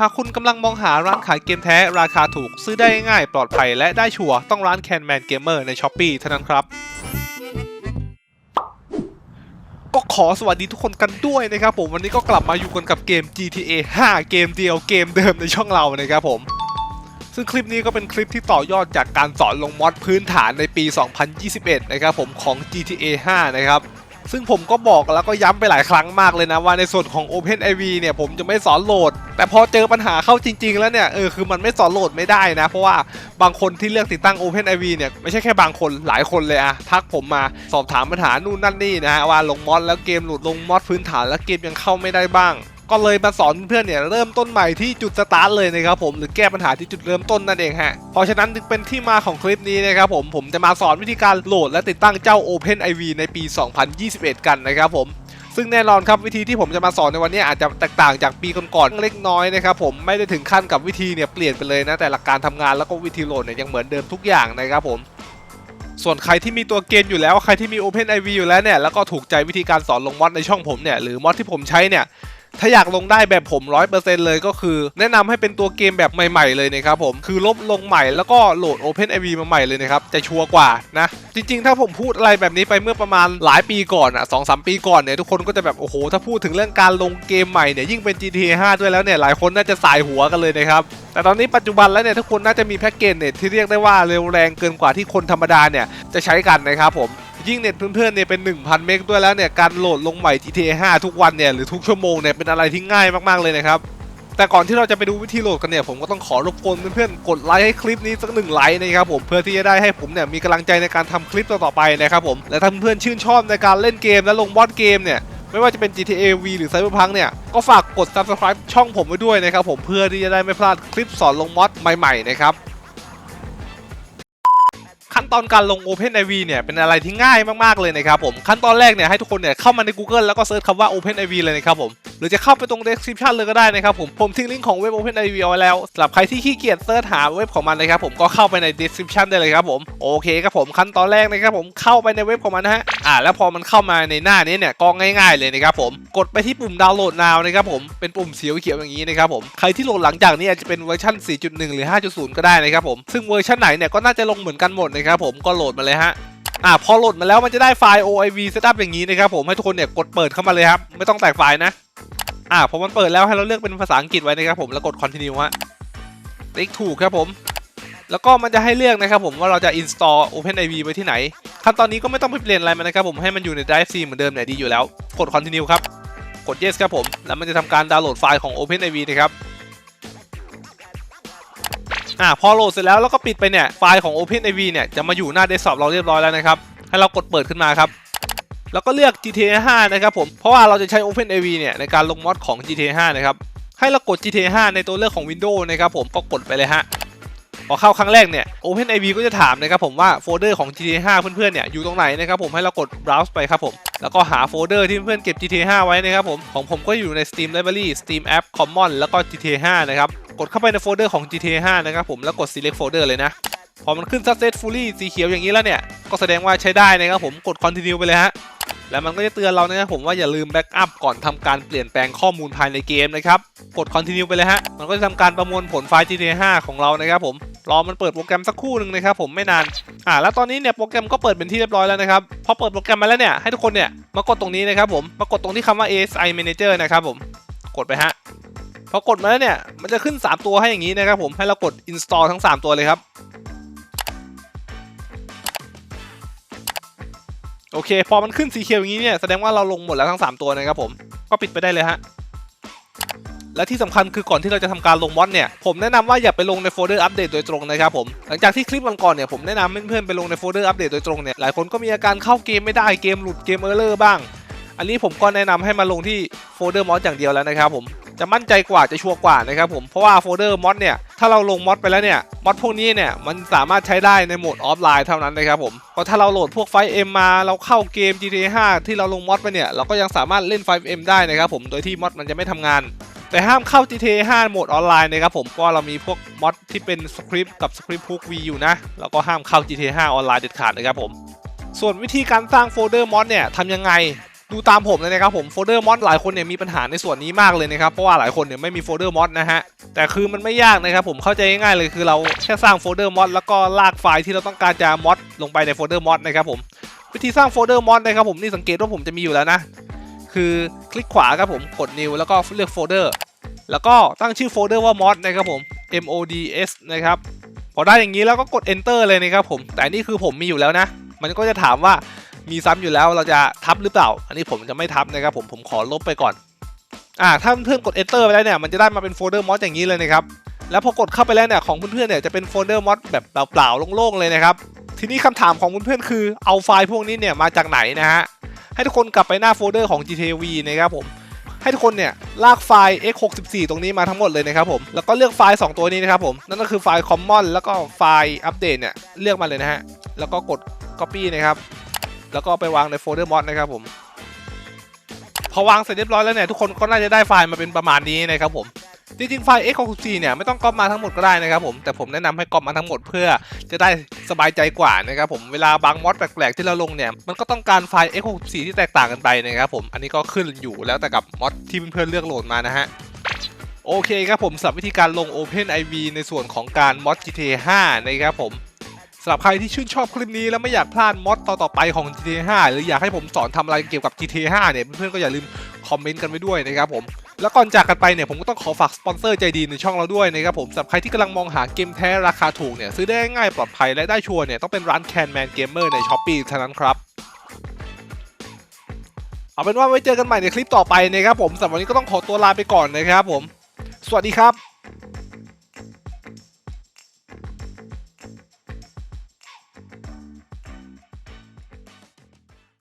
หากคุณกำลังมองหาร้านขายเกมแท้ราคาถูก ซื้อได้ง่ายปลอดภัยและได้ชัวร์ต้องร้านแคนแมนเกมเมอร์ในช้อปปีเท่านั้นครับก็ขอสวัสดีทุกคนกันด้วยนะครับผมวันนี้ก็กลับมาอยู่กันกับเกม GTA 5 เกมเดียวเกมเดิมในช่องเรานะครับผม ซึ่งคลิปนี้ก็เป็นคลิปที่ต่อยอดจากการสอนลงมอดพื้นฐานในปี 2021 นะครับผมของ GTA 5 นะครับ ซึ่งผมก็บอกแล้วก็ย้ำไปหลายครั้งมากเลยนะว่าในส่วนของ OpenIV เนี่ยผมจะไม่สอนโหลด แต่พอเจอปัญหาเข้าจริง ๆ แล้วเนี่ยเออคือมันไม่สอนโหลดไม่ได้นะ เพราะว่าบางคนที่เลือกติดตั้ง OpenIV เนี่ยไม่ใช่แค่บางคนหลายคนเลยอะทักผมมาสอบถามปัญหานู่นนั่นนี่นะฮะว่าลงมอดแล้วเกมหลุดลงมอดพื้นฐานแล้วเกมยังเข้าไม่ได้บ้าง ก็เลยมาสอนเพื่อนเนี่ยเริ่มต้นใหม่ที่จุดสตาร์ทเลยนะครับผมหรือแก้ปัญหาที่จุดเริ่มต้นนั่นเองฮะเพราะฉะนั้นจึงเป็นที่มาของคลิปนี้นะครับผมผมจะมาสอนวิธีการโหลดและติดตั้งเจ้า OpenIV ในปี 2021 กันนะครับผมซึ่งแน่นอนครับวิธีที่ผมจะมาสอนในวันนี้อาจจะแตกต่างจากปีก่อนๆเล็กน้อยนะครับผมไม่ได้ถึงขั้นกับวิธีเนี่ยเปลี่ยนไปเลยนะแต่หลักการทำงานแล้วก็วิธีโหลดเนี่ยยังเหมือนเดิมทุกอย่างนะครับผมส่วนใครที่มีตัวเกมอยู่แล้วใครที่มี OpenIV อยู่แล้วเนี่ยแล้วก็ถูกใจวิธีการสอนลงมอดในช่องผมเนี่ยหรือมอดที่ผมใช้เนี่ย ถ้าอยากลงได้แบบผม 100%เลยก็คือ แนะนำให้เป็นตัวเกมแบบใหม่ๆ เลยนะครับผมคือลบลงใหม่แล้วก็โหลด OpenIV มาใหม่เลยนะครับจะชัวร์กว่านะจริง ๆ ถ้าผมพูดอะไรแบบนี้ไปเมื่อประมาณหลายปีก่อนอะสองสามปีก่อนเนี่ยทุกคนก็จะแบบโอ้โหถ้าพูดถึงเรื่องการลงเกมใหม่เนี่ยยิ่งเป็น GTA 5 ด้วยแล้วเนี่ยหลายคนน่าจะสายหัวกันเลยนะครับแต่ตอนนี้ปัจจุบันแล้วเนี่ยทุกคนน่าจะมีแพ็กเกจเน็ตที่เรียกได้ว่าเร็วแรงเกินกว่าที่คนธรรมดาเนี่ยจะใช้กันนะครับผม ยิ่งเน็ตเพื่อนๆเนี่ยเป็น 1,000 เมกด้วยแล้วเนี่ยการโหลดลงใหม่ GTA 5 ทุกวันเนี่ยหรือทุกชั่วโมงเนี่ยเป็นอะไรที่ง่ายมากๆเลยนะครับแต่ก่อนที่เราจะไปดูวิธีโหลดกันเนี่ยผมก็ต้องขอรบกวนเพื่อนๆกดไลค์ให้คลิปนี้สักหนึ่งไลค์นะครับผมเพื่อที่จะได้ให้ผมเนี่ยมีกำลังใจในการทำคลิปต่อๆไปนะครับผมและถ้าเพื่อนๆชื่นชอบในการเล่นเกมและลงบอสเกมเนี่ยไม่ว่าจะเป็น GTA V หรือ Cyberpunk เนี่ย ก็ฝากกด subscribe ช่องผมไว้ด้วยนะครับผมเพื่อที่จะได้ไม่พลาดคลิปสอนลงมอดใหม่ๆนะครับ ขั้นตอนการลง OpenIV เนี่ยเป็นอะไรที่ง่ายมากๆเลยนะครับผมขั้นตอนแรกเนี่ยให้ทุกคนเนี่ยเข้ามาใน Google แล้วก็เซิร์ชคำว่า OpenIV เลยนะครับผมหรือจะเข้าไปตรง description เลยก็ได้นะครับผมผมทิ้งลิงก์ของเว็บ OpenIV เอาไว้แล้วสำหรับใครที่ขี้เกียจเซิร์ชหาเว็บของมันนะครับผมก็เข้าไปใน description ได้เลยครับผมโอเคครับผมขั้นตอนแรกนะครับผมเข้าไปในเว็บของมันนะฮะอ่าแล้วพอมันเข้ามาในหน้านี้เนี่ยก็ง่าย ๆเลยนะครับผมกดไปที่ปุ่มดาวน์โหลด now นะครับผมเป็นปุ่มสีเขียวอย่างนี้นะครับผมใครที่โหลดหลังจากนี้อาจจะเป็นเวอร์ชัน4.1 หรือ 5.0 ก็ได้นะครับผมซึ่งเวอร์ชันไหนเนี่ยก็น่าจะลงเหมือนกันหมดนะครับผมก็โหลดมาเลยฮะอ่าพอโหลดมาแล้วมันจะได้ไฟล์ OIV setup อย่างนี้นะครับผมให้ทุกคนเนี่ยกดเปิดเข้ามาเลยครับไม่ต้องแตกไฟล์นะ อ่าพอมันเปิดแล้วให้เราเลือกเป็นภาษาอังกฤษไว้นะครับผมแล้วกด continue ฮะติ๊กถูกครับผม แล้วก็มันจะให้เลือกนะครับผมว่าเราจะ install OpenIV ไว้ที่ไหน ขั้นตอนนี้ก็ไม่ต้องไปเปลี่ยนอะไรมันนะครับผมให้มันอยู่ใน drive C เหมือนเดิมเนี่ยดีอยู่แล้ว กด continue ครับ กด yes ครับผม แล้วมันจะทำการดาวน์โหลดไฟล์ของ OpenIV นะครับอ่าพอโหลดเสร็จแล้วแล้วก็ปิดไปเนี่ยไฟล์ของ OpenIV เนี่ยจะมาอยู่หน้าเดสก์ท็อปเราเรียบร้อยแล้วนะครับให้เรากดเปิดขึ้นมาครับ แล้วก็เลือก GTA 5 นะครับผม เพราะว่าเราจะใช้ OpenIV เนี่ยในการลงมอดของ GTA 5 นะครับ ให้เรากด GTA 5 ในตัวเลือกของ Windows นะครับผม ก็กดไปเลยฮะ พอเข้าครั้งแรกเนี่ย OpenIV ก็จะถามนะครับผมว่าโฟลเดอร์ของ GTA 5 เพื่อนๆ เนี่ยอยู่ตรงไหนนะครับผม ให้เรากด browse ไปครับผม แล้วก็หาโฟลเดอร์ที่เพื่อนๆ เก็บ GTA 5 ไว้นะครับผม ของผมก็อยู่ใน Steam Library Steam App Common แล้วก็ GTA 5 นะครับ กดเข้าไปในโฟลเดอร์ของ GTA 5 นะครับผม แล้วกด select folder เลยนะ พอมันขึ้น successfully สีเขียวอย่างนี้แล้วเนี่ย ก็แสดงว่าใช้ได้นะครับผม กด continue ไปเลยฮะ แล้วมันก็จะเตือนเรานะครับผมว่าอย่าลืมแบ็กอัพก่อนทำการเปลี่ยนแปลงข้อมูลภายในเกมนะครับ กด continue ไปเลยฮะ มันก็จะทำการประมวลผลไฟล์ GTA 5 ของเรานะครับผม รอมันเปิดโปรแกรมสักครู่หนึ่งนะครับผมไม่นาน อ่า แล้วตอนนี้เนี่ยโปรแกรมก็เปิดเป็นที่เรียบร้อยแล้วนะครับ พอเปิดโปรแกรมมาแล้วเนี่ยให้ทุกคนเนี่ยมากดตรงนี้นะครับผม มากดตรงที่คำว่า ASI Manager นะครับผม กดไปฮะ พอกดมาแล้วเนี่ยมันจะขึ้น 3 ตัวให้อย่างนี้นะครับผม ให้เรากด install ทั้ง 3 ตัวเลยครับ โอเค พอมันขึ้นสีเขียวอย่างนี้เนี่ยแสดงว่าเราลงหมดแล้วทั้ง 3 ตัวนะครับผมก็ปิดไปได้เลยฮะและที่สำคัญคือก่อนที่เราจะทำการลงมอดเนี่ยผมแนะนำว่าอย่าไปลงในโฟลเดอร์อัปเดตโดยตรงนะครับผมหลังจากที่คลิปก่อนๆเนี่ยผมแนะนำเพื่อนๆไปลงในโฟลเดอร์อัปเดตโดยตรงเนี่ยหลายคนก็มีอาการเข้าเกมไม่ได้เกมหลุดเกมเออร์เลอร์บ้าง อันนี้ผมก็แนะนำให้มาลงที่โฟลเดอร์มอดอย่างเดียวแล้วนะครับผมจะมั่นใจกว่าจะชัวร์กว่านะครับผมเพราะว่าโฟลเดอร์มอดเนี่ย ถ้าเราลงมอดไปแล้วเนี่ยมอดพวกนี้เนี่ยมันสามารถใช้ได้ในโหมดออฟไลน์เท่านั้นนะครับผมเพราะถ้าเราโหลดพวกไฟเอ็มมาเราเข้าเกม GTA 5 ที่เราลงมอดไปเนี่ยเราก็ยังสามารถเล่นไฟเอ็มได้นะครับผมโดยที่มอดมันจะไม่ทำงาน แต่ห้ามเข้า GTA 5โหมดออนไลน์นะครับผมเพราะเรามีพวกมอดที่เป็นสคริปต์กับสคริปต์พุก V อยู่นะแล้วก็ห้ามเข้า GTA 5ออนไลน์เด็ดขาดนะครับผมส่วนวิธีการสร้างโฟลเดอร์มอดเนี่ยทำยังไง ดูตามผมเลยนะครับผมโฟลเดอร์มอดหลายคนเนี่ยมีปัญหาในส่วนนี้มากเลยนะครับเพราะว่าหลายคนเนี่ยไม่มีโฟลเดอร์มอดนะฮะแต่คือมันไม่ยากนะครับผมเข้าใจง่ายๆเลยคือเราแค่สร้างโฟลเดอร์มอดแล้วก็ลากไฟล์ที่เราต้องการจะมอดลงไปในโฟลเดอร์มอดนะครับผมวิธีสร้างโฟลเดอร์มอดนะครับผมนี่สังเกตว่าผมจะมีอยู่แล้วนะคือคลิกขวาครับผมกด new แล้วก็เลือกโฟลเดอร์แล้วก็ตั้งชื่อโฟลเดอร์ว่า mod นะครับผม mods นะครับพอได้อย่างนี้แล้วก็กด enter เลยนะครับผมแต่นี่คือผมมีอยู่แล้วนะ มันก็จะถามว่า มีซ้ำอยู่แล้วเราจะทับหรือเปล่า อันนี้ผมจะไม่ทับนะครับผมผมขอลบไปก่อนอ่าถ้าเพื่อนกด enter ไปแล้วเนี่ยมันจะได้มาเป็นโฟลเดอร์ mod อย่างนี้เลยนะครับแล้วพอกดเข้าไปแล้วเนี่ยของเพื่อนๆเนี่ยจะเป็นโฟลเดอร์ mod แบบเปล่าๆโล่งๆเลยนะครับทีนี้คำถามของเพื่อนๆคือเอาไฟล์พวกนี้เนี่ยมาจากไหนนะฮะให้ทุกคนกลับไปหน้าโฟลเดอร์ของ GTV นะครับผมให้ทุกคนเนี่ยลากไฟล์ x64 ตรงนี้มาทั้งหมดเลยนะครับผมแล้วก็เลือกไฟล์ 2 ตัวนี้นะครับผมนั่นก็คือไฟล์ common แล้วก็ไฟล์อัปเดตเนี่ยเลือกมาเลยนะฮะแล้วก็กด copy นะครับ แล้วก็ไปวางในโฟลเดอร์ mod นะครับผมพอวางเสร็จเรียบร้อยแล้วเนี่ยทุกคนก็น่าจะได้ไฟล์มาเป็นประมาณนี้นะครับผมจริงๆไฟล์ x64 เนี่ยไม่ต้องก๊อปมาทั้งหมดก็ได้นะครับผมแต่ผมแนะนำให้ก๊อปมาทั้งหมดเพื่อจะได้สบายใจกว่านะครับผมเวลาบางมอดแปลกๆที่เราลงเนี่ยมันก็ต้องการไฟล์ x64 ที่แตกต่างกันไปนะครับผมอันนี้ก็ขึ้นอยู่แล้วแต่กับมอดที่เพื่อนๆเลือกโหลดมานะฮะโอเคครับผมสำหรับวิธีการลง OpenIV ในส่วนของการมอด GTA 5 นะครับผมำหรับใครที่ชื่นชอบคลิปนี้แล้วไม่อยากพลาดมอดต่อๆไปของ GTA 5 หรืออยากให้ผมสอนทำอะไรเกี่ยวกับ GTA 5 เนี่ยเพื่อนๆก็อย่าลืมคอมเมนต์กันไว้ด้วยนะครับผม แล้วก่อนจากกันไปเนี่ยผมก็ต้องขอฝากสปอนเซอร์ใจดีในช่องเราด้วยนะครับผมสำหรับใครที่กำลังมองหาเกมแท้ราคาถูกเนี่ยซื้อได้ง่ายปลอดภัยและได้ชัวร์เนี่ยต้องเป็นร้าน Can Man Gamer ใน s h อ p e e เท่านั้นครับเอาเป็นว่าไว้เจอกันใหม่ในคลิปต่อไปนะครับผมสำหรับวันนี้ก็ต้องขอตัวลาไปก่อนนะครับผม สวัสดีครับ